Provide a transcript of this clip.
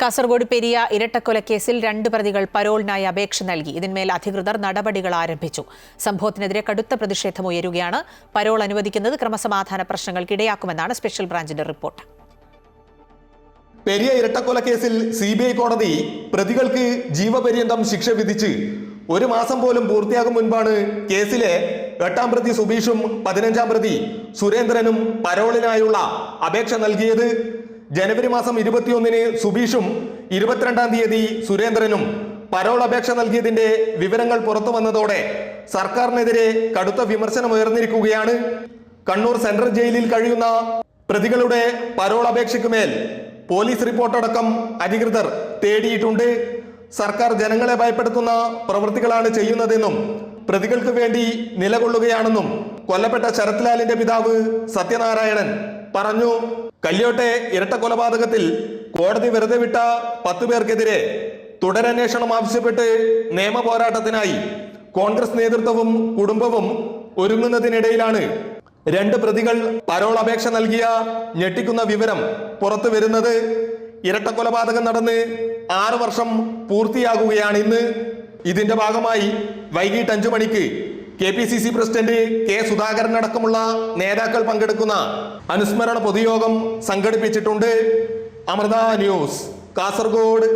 കാസർഗോഡ് പെരിയ ഇരട്ടക്കൊലക്കേസിൽ രണ്ട് പ്രതികൾ പരോളിനായി അപേക്ഷ നൽകി. ഇതിന്മേൽ അധികൃതർ നടപടികൾ ആരംഭിച്ചു. സംഭവത്തിനെതിരെ കടുത്ത പ്രതിഷേധം ഉയരുകയാണ്. പരോൾ അനുവദിക്കുന്നത് ക്രമസമാധാന പ്രശ്നങ്ങൾക്കിടയാക്കുമെന്നാണ് സ്പെഷ്യൽ ബ്രാഞ്ചിന്റെ റിപ്പോർട്ട്. പെരിയ ഇരട്ടക്കൊലക്കേസിൽ സി ബി ഐ കോടതി പ്രതികൾക്ക് ജീവപര്യന്തം ശിക്ഷ വിധിച്ച് ഒരു മാസം പോലും പൂർത്തിയാകും മുൻപാണ് കേസിലെ എട്ടാം പ്രതി സുബീഷും പതിനഞ്ചാം പ്രതി സുരേന്ദ്രനും പരോളിനായുള്ള അപേക്ഷ നൽകിയത്. ജനുവരി മാസം ഇരുപത്തിയൊന്നിന് സുബീഷും ഇരുപത്തിരണ്ടാം തീയതി സുരേന്ദ്രനും പരോൾ അപേക്ഷ നൽകിയതിന്റെ വിവരങ്ങൾ പുറത്തു വന്നതോടെ സർക്കാരിനെതിരെ കടുത്ത വിമർശനം ഉയർന്നിരിക്കുകയാണ്. കണ്ണൂർ സെൻട്രൽ ജയിലിൽ കഴിയുന്ന പ്രതികളുടെ പരോൾ അപേക്ഷയ്ക്ക് മേൽ പോലീസ് റിപ്പോർട്ടടക്കം അധികൃതർ തേടിയിട്ടുണ്ട്. സർക്കാർ ജനങ്ങളെ ഭയപ്പെടുത്തുന്ന പ്രവൃത്തികളാണ് ചെയ്യുന്നതെന്നും പ്രതികൾക്ക് വേണ്ടി നിലകൊള്ളുകയാണെന്നും കൊല്ലപ്പെട്ട ശരത്ലാലിന്റെ പിതാവ് സത്യനാരായണൻ പറഞ്ഞു. കല്യോട്ടെ ഇരട്ട കൊലപാതകത്തിൽ കോടതി വെറുതെ വിട്ട പത്ത് പേർക്കെതിരെ തുടരന്വേഷണം ആവശ്യപ്പെട്ട് നിയമ പോരാട്ടത്തിനായി കോൺഗ്രസ് നേതൃത്വവും കുടുംബവും ഒരുങ്ങുന്നതിനിടയിലാണ് രണ്ട് പ്രതികൾ പരോൾ അപേക്ഷ നൽകിയ ഞെട്ടിക്കുന്ന വിവരം പുറത്തു വരുന്നത്. ഇരട്ടക്കൊലപാതകം നടന്ന് ആറു വർഷം പൂർത്തിയാകുകയാണ് ഇന്ന്. ഇതിന്റെ ഭാഗമായി വൈകിട്ട് അഞ്ചു മണിക്ക് K P C C president K Sudhakaran അടക്കമുള്ള നേതാക്കൾ പങ്കെടുക്കുന്ന അനുസ്മരണ പൊതുയോഗം സംഘടിപ്പിച്ചിട്ടുണ്ട്. അമൃത ന്യൂസ് കാസർഗോഡ്.